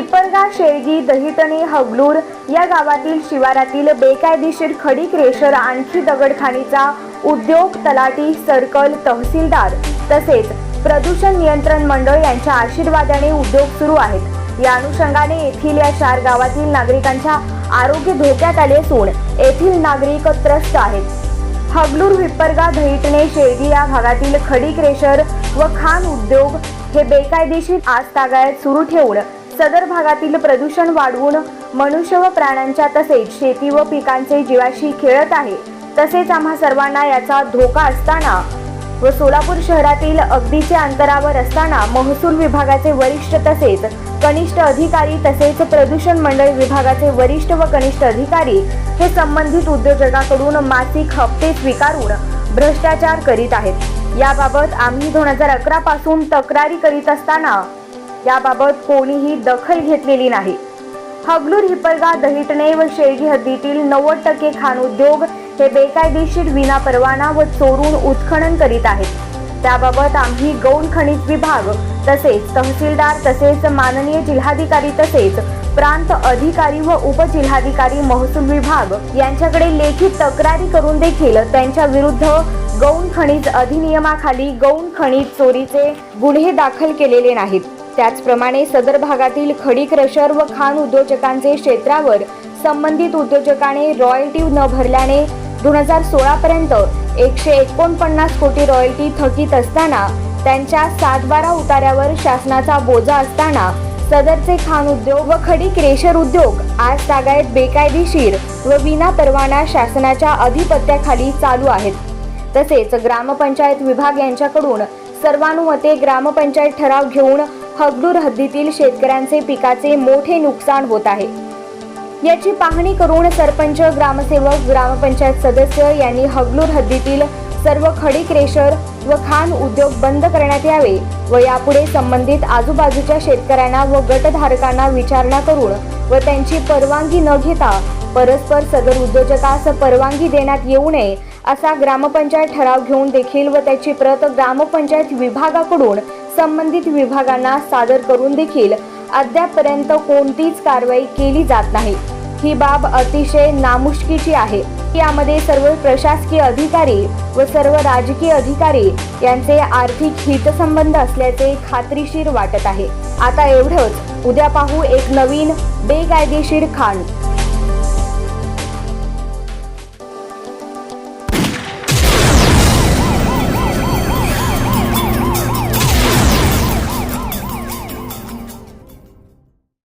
हिप्परगा शेळगी दहितणी हगलूर या गावातील शिवारातील बेकायदेशीर खडी क्रेशर आणखी दगडखाणीचा उद्योग तलाठी सर्कल तहसीलदार तसेच प्रदूषण नियंत्रण मंडळ यांच्या आशीर्वादाने उद्योग सुरू आहेत. या अनुषंगाने येथील या चार गावातील नागरिकांच्या आरोग्य धोक्यात आले असून येथील नागरिक त्रस्त आहेत. हगलूर हिप्परगा दहिटणे शेळगी या भागातील खडी क्रेशर व खाण उद्योग हे बेकायदेशीर आज तागायत सुरू ठेवून सदर भागातील प्रदूषण वाढवून मनुष्य व प्राण्यांच्या तसेच शेती व पिकांचे जीवाशी खेळत आहे. तसेच आम्हा सर्वांना याचा धोका असताना व सोलापूर शहरातील अगदीच्या अंतरावर असताना महसूल विभागाचे वरिष्ठ तसेच कनिष्ठ अधिकारी तसेच प्रदूषण मंडळ विभागाचे वरिष्ठ व कनिष्ठ अधिकारी हे संबंधित उद्योजकाकडून मासिक हप्ते स्वीकारून भ्रष्टाचार करीत आहेत. याबाबत आम्ही दोन हजार अकरा पासून तक्रारी करीत असताना याबाबत कोणीही दखल घेतलेली नाही. हगलूर हिपरगा दहिटणे व शेळगी हद्दीतील नव्वद टक्के खाण उद्योग हे बेकायदेशीर विना परवाना व चोरून उत्खनन करीत आहेत. त्याबाबत आम्ही गौण खनिज विभाग तसेच तहसीलदार तसेच माननीय जिल्हाधिकारी तसेच प्रांत अधिकारी व उपजिल्हाधिकारी महसूल विभाग यांच्याकडे लेखी तक्रारी करून देखील त्यांच्या विरुद्ध गौण खनिज अधिनियमाखाली गौण खनिज चोरीचे गुन्हे दाखल केलेले नाहीत. त्याचप्रमाणे सदर भागातील खडी क्रशर व खाण उद्योजकांचे क्षेत्रावर संबंधित उद्योजकाने रॉयल्टी न भरल्याने दोन हजार सोळा पर्यंत एकशे एकोणपन्नास कोटी रॉयल्टी थकीत असताना त्यांच्या सातबारा उतार्यावर शासनाचा बोजा असताना सदरचे खाण उद्योग व खडी क्रेशर उद्योग आज तागायत बेकायदेशीर व विना परवाना शासनाच्या अधिपत्याखाली चालू आहेत. तसेच ग्रामपंचायत विभाग यांच्याकडून सर्वानुमते ग्रामपंचायत ठराव घेऊन हगलूर हद्दीतील शेतकऱ्यांचे पिकाचे मोठे नुकसान होत आहे. याची पाहणी करून सरपंच ग्रामसेवक ग्रामपंचायत सदस्य यांनी हगलूर हद्दीतील सर्व खडी क्रेशर व खाण उद्योग बंद करण्यात यावे व यापुढे संबंधित आजूबाजूच्या शेतकऱ्यांना व गटधारकांना विचारणा करून व त्यांची परवानगी न घेता परस्पर सदर उद्योजकास परवानगी देण्यात येऊ नये असा ग्रामपंचायत ठराव घेऊन देखील व त्याची प्रत ग्रामपंचायत विभागाकडून संबंधित विभागांना सादर करून देखील अद्यापपर्यंत कोणतीच कारवाई केली जात नाही. ही बाब अतिशय नामुष्कीची आहे. यामध्ये सर्व प्रशासकीय अधिकारी व सर्व राजकीय अधिकारी यांचे आर्थिक हितसंबंध असल्याचे खात्रीशीर वाटत आहे. आता एवढंच. उद्या पाहू एक नवीन बेकायदेशीर खाण.